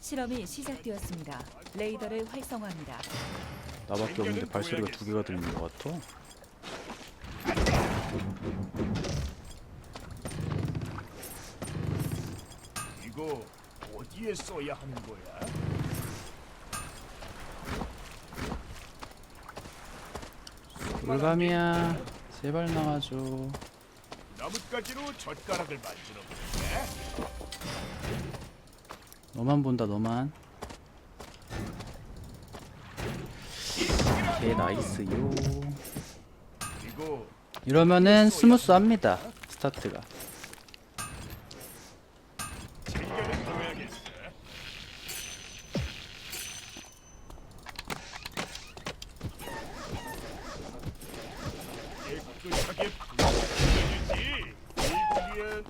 실험이 시작되었습니다. 레이더를 활성화합니다. 나밖에 없는데 발소리가 두 개가 들리는 것 같아. 이거 어디에 써야 하는 거야? 물감이야. 제발 나와줘. 나뭇가지로 젓가락을 만들어 볼게. 너만 본다 너만. 개 나이스요. 이러면은 스무스합니다. 스타트가.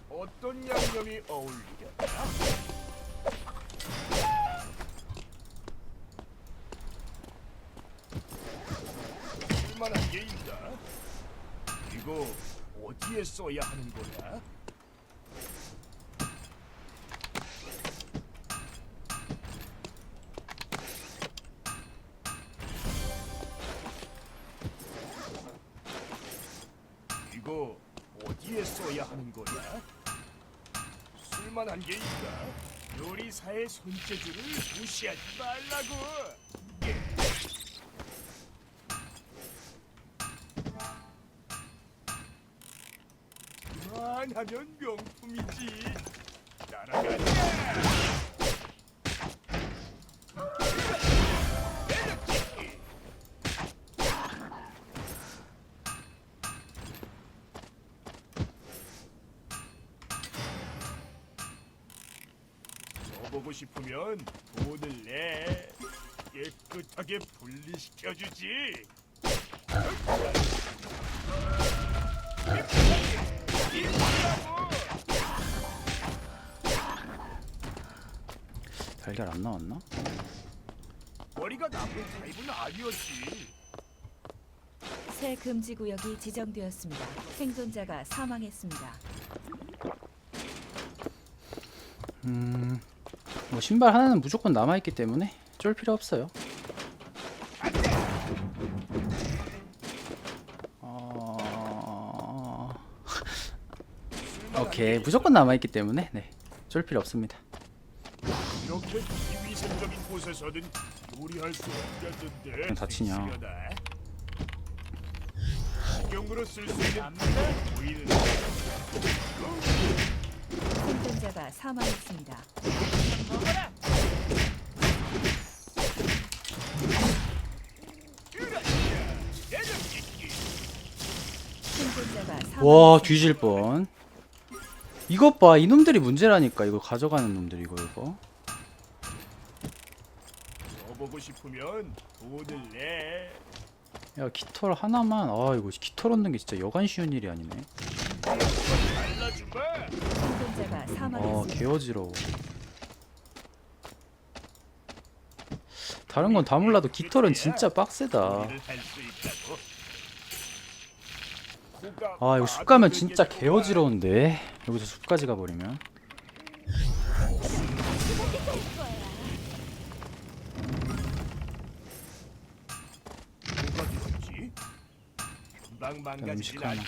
어떤 양념이 어울리겠나? 게 있다. 이거 어디에 써야 하는 거야? 이거 어디에 써야 하는 거야? 쓸만한 게 있다. 요리사의 손재주를 무시하지 말라고. 예. 그만 하면 명품이지. 따라가자. 써보고 싶으면 돈을 내. 깨끗하게 분리시켜주지. 달걀 안 나왔나? 머리가 나쁜 타입은 아니었지. 새 금지 구역이 지정되었습니다. 생존자가 사망했습니다. 음. 뭐 신발 하나는 무조건 남아 있기 때문에 쫄 필요 없어요. 어... 오케이 무조건 남아 있기 때문에 네. 쫄 필요 없습니다. 이렇게 비위생적인 곳에서는 요리할 수 없겠는데. 그냥 다치냐. 식용으로 쓸 수 있는 보이는 생존자가 사망했습니다. 먹어라. 생존자가. 와 뒤질 뻔. 이것 봐 이놈들이 문제라니까 이거 가져가는 놈들 이거 이거. 써보고 싶으면 돈을 내. 야 깃털 하나만 아 이거 깃털 얻는 게 진짜 여간 쉬운 일이 아니네. 잘라주마. 생존자가 아 사망했습니다. 개어지러워. 다른 건 다 몰라도 깃털은 진짜 빡세다. 요리를 할수 있다고. 아 이거 숲 가면 진짜 개어지러운데. 여기서 숲까지 가버리면. 음식 하나.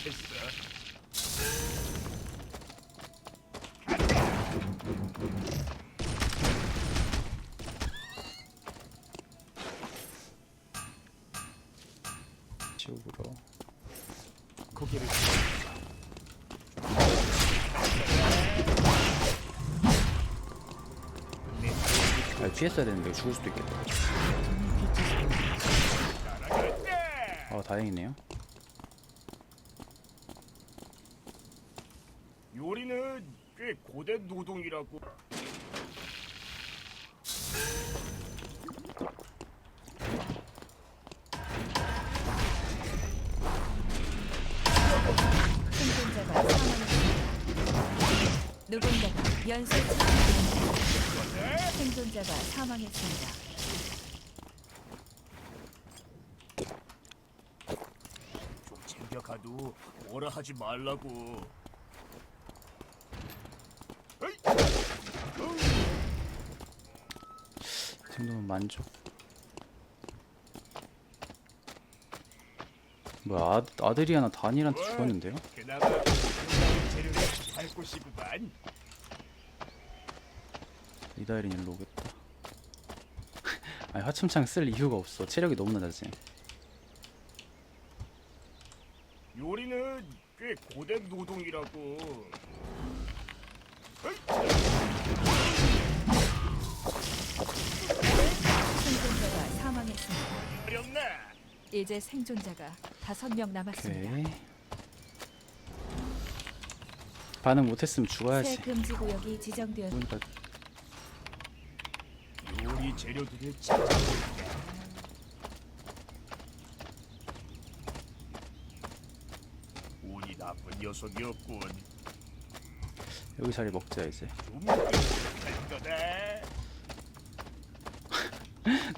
피했어야 되는데 죽을 수도 있겠다. 아 다행이네요 요리는 꽤 고된 노동이라고. 생존자가 사망했습니다. 누군가가 연쇄. 생존자가 사망했습니다. 좀 챙겨 가도 뭐라 하지 말라고. 에이! 이 정도면 만족. 뭐야 아, 아들이 하나 단일한테 죽었는데요? 그나마 재료를. 이다일은 일로 오겠다. 아니 화춤창 쓸 이유가 없어. 체력이 너무 낮아지. 요리는 꽤 고된 노동이라고. 생존자가 사망했습니다. 어렵나? 이제 생존자가 다섯 명 남았습니다. 오케이. 반응 못했으면 새 죽어야지. 금지 구역이 지정되었습니 재료들을 찾아볼까? 운이 나쁜 녀석이었군. 여기 자리 먹자 이제. 좀할 거다.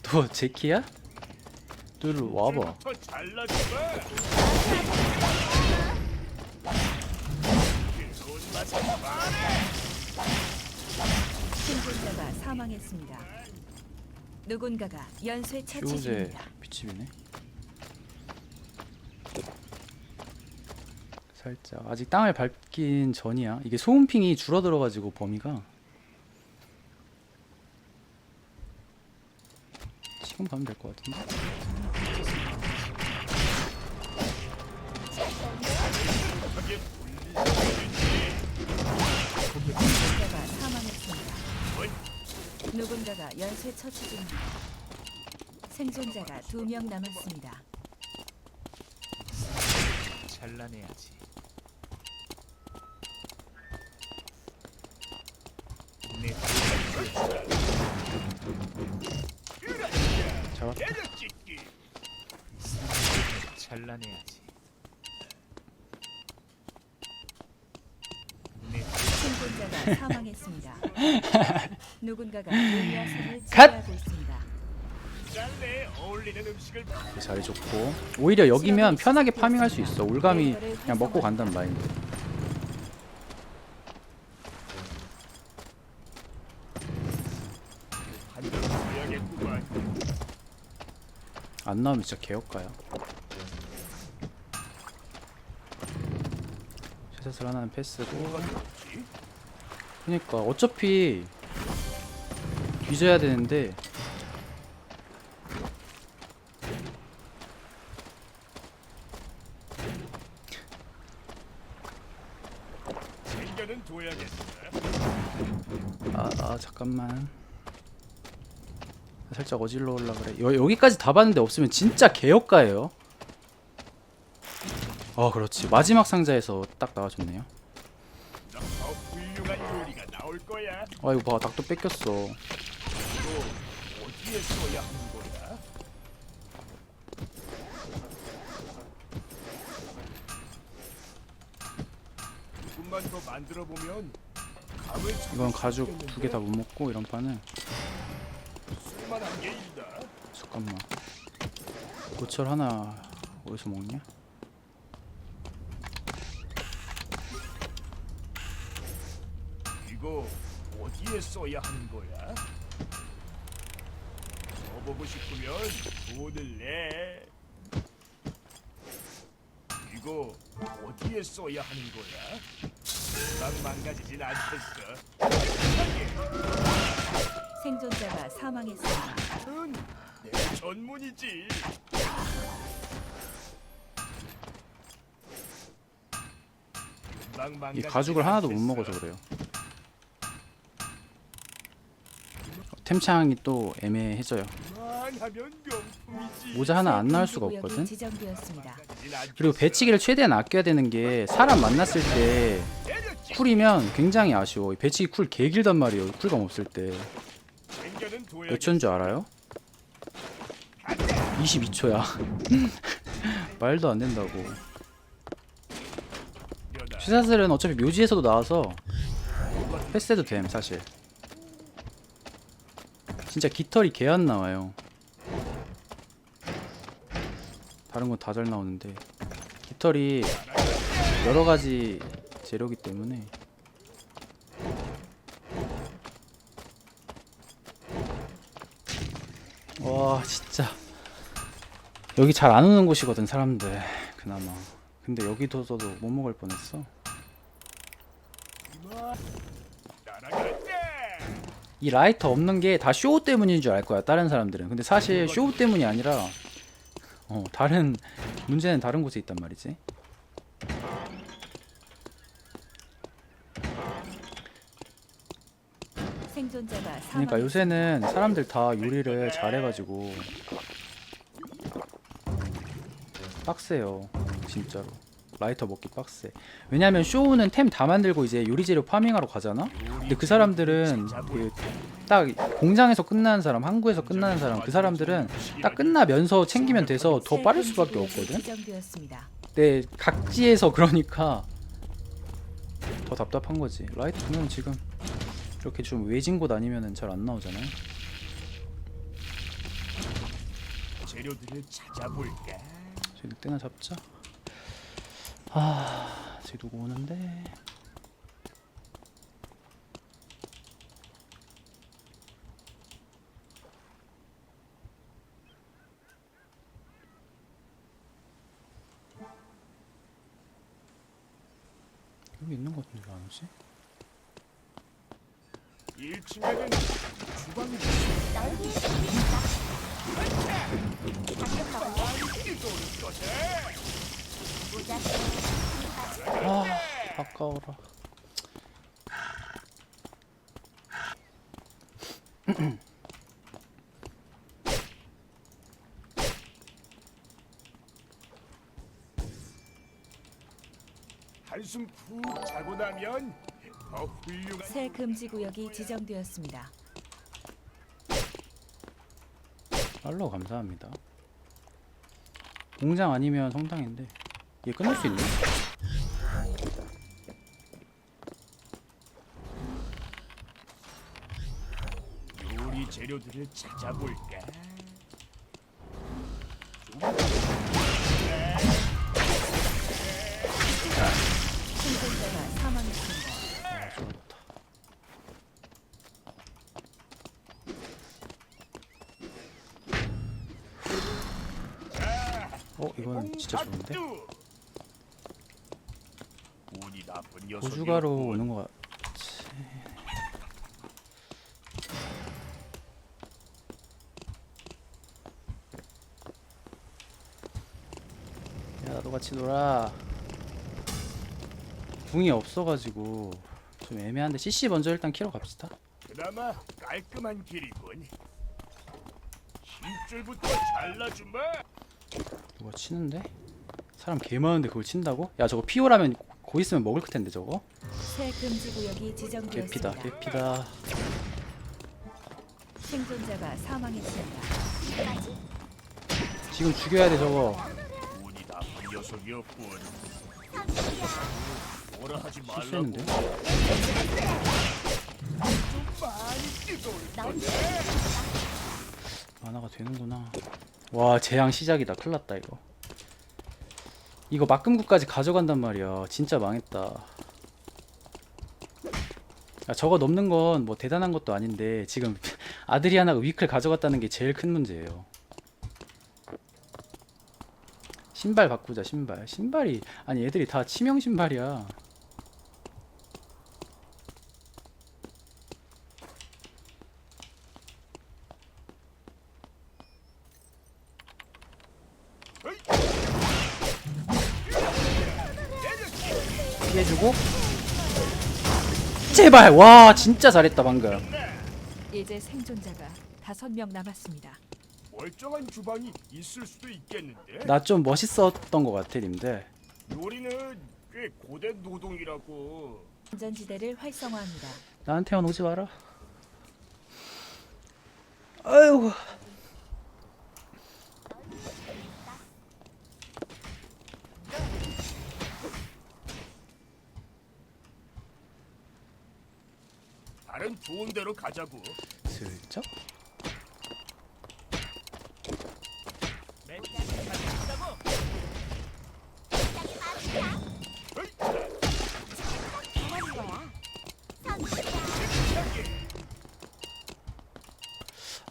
또 제키야? 또 일로 와봐. 더 잘라줘봐. 좋은 맛을 말해. 생존자가 사망했습니다. 누군가가 연쇄 처치 중입니다. 비치비네. 살짝 아직 땅을 밟긴 전이야. 이게 소음핑이 줄어들어가지고 범위가 지금 가면 될 것 같은데. 누군가가 연쇄 처치 중입니다. 생존자가 두 명 남았습니다. 잘라내야지. 내 잡았다. 잘라내야지. 내 생존자가 사망했습니다. 누군가가 요리화선을 컷! 지배하고 있습니다. 짤내 어울리는 음식을 자리 좋고 오히려 여기면 편하게 파밍할 수 있어. 올감이 그냥 먹고 간단 마인드. 안 나오면 진짜 개역가야. 샷을 하나는 패스고. 그러니까 어차피 뒤져야 되는데. 아, 아 잠깐만. 살짝 어질러 올라 그래. 여, 여기까지 다 봤는데 없으면 진짜 개역가예요. 아 그렇지. 마지막 상자에서 딱 나와줬네요. 거야. 아 이거 봐 닭도 뺏겼어 써야 하는 거야? 조금만 더 만들어 보면 감을 이건 수 가죽? 두 개 다 못 먹고 이런 판은 쓸만한 게 있다. 잠깐만 고철 하나 어디서 먹냐? 이거 어디에 써야 하는 거야? 써보고 싶으면 돈을 내. 이거 어디에 써야 하는 거야? 막 망가지진 않겠어. 생존자가 사망했습니다. 응, 내 전문이지. 금방 이 망가지진 가죽을 하나도 못 않겠어. 먹어서 그래요 템창이 또 애매해져요. 모자 하나 안 나올 수가 없거든 지정되었습니다. 그리고 배치기를 최대한 아껴야 되는 게 사람 만났을 때. 쿨이면 굉장히 아쉬워. 이 배치기 쿨 개길단 말이에요. 쿨감 없을 때. 몇 초인 줄 알아요? 22초야. 말도 안 된다고. 여다. 슈사슬은 어차피 묘지에서도 나와서 패스해도 됨 사실. 진짜 깃털이 개 안 나와요. 다른 건 다 잘 나오는데 깃털이 여러 가지 재료기 때문에 와 진짜. 여기 잘 안 오는 곳이거든 사람들 그나마. 근데 여기도서도 못 먹을 뻔했어. 이 라이터 없는 게 다 쇼 때문인 줄 알 거야 다른 사람들은. 근데 사실 쇼 때문이 아니라 어 다른 문제는 다른 곳에 있단 말이지. 생존자가. 그러니까 요새는 사람들 다 요리를 잘해가지고 빡세요 진짜로. 라이터 먹기 빡세. 왜냐면 쇼우는 템 다 만들고 이제 요리 재료 파밍하러 가잖아? 근데 그 사람들은 그 딱 공장에서 끝나는 사람 항구에서 끝나는 사람 그 사람들은 딱 끝나면서 챙기면 돼서 더 빠를 수밖에 없거든. 근데 각지에서 그러니까 더 답답한 거지. 라이트는 지금 이렇게 좀 외진 곳 아니면은 잘 안 나오잖아요. 재료들을 찾아볼까? 저희 늑대나 잡자. 아 저기 누구 오는데 여기 있는 오지? 1층에는 주방이 아 아까워라 한숨 푹 자고 나면 더 훌륭한 새 금지 구역이 지정되었습니다. 팔로우 감사합니다 공장 아니면 성당인데 얘 끊을 수 있네? 요리 재료들을 찾아볼까? 진짜 좋은데? 뚜! 운이 나쁜 녀석이었군. 고주가로 오는 거 같지 야 나도 같이 놀아 궁이 없어가지고 좀 애매한데 CC 먼저 일단 키러 갑시다 그나마 깔끔한 길이군. 힘줄부터 잘라주마. 누가 치는데? 사람 개 많은데 그걸 친다고? 야 저거 피오라면 고 있으면 먹을 텐데 저거 새 금지 구역이 지정되었습니다. 개피다 개피다 생존자가 사망했습니다. 지금 죽여야 돼 저거 운이 나쁜 녀석이었군. 뭐라 하지 말라고. 실수했는데? 만화가 되는구나 와 재앙 시작이다 큰일났다 이거 이거 막금구까지 가져간단 말이야. 진짜 망했다. 야, 저거 넘는 건 뭐 대단한 것도 아닌데 지금 아드리아나가 위클 가져갔다는 게 제일 큰 문제예요. 신발 바꾸자 신발. 신발이 아니 애들이 다 치명 신발이야 피해주고 제발 와 진짜 잘했다 방금 이제 생존자가 다섯 명 남았습니다. 멀쩡한 주방이 있을 수도 있겠는데. 나 좀 멋있었던 것 같아 님들 요리는 꽤 고된 노동이라고. 안전지대를 활성화합니다. 나한테만 오지 마라 아이고 다른 좋은 데로 가자고. 슬쩍?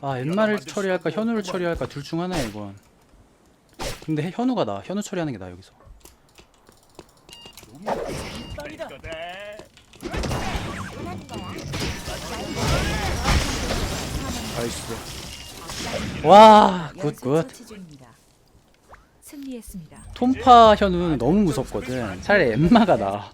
아 엠마를 처리할까 현우를 처리할까 둘 중 하나야 이건. 근데 현우가 나 현우 처리하는 게 나 여기서 나이스 와 굿굿. 승리했습니다. 톰파 현우는 너무 무섭거든 차라리 엠마가 나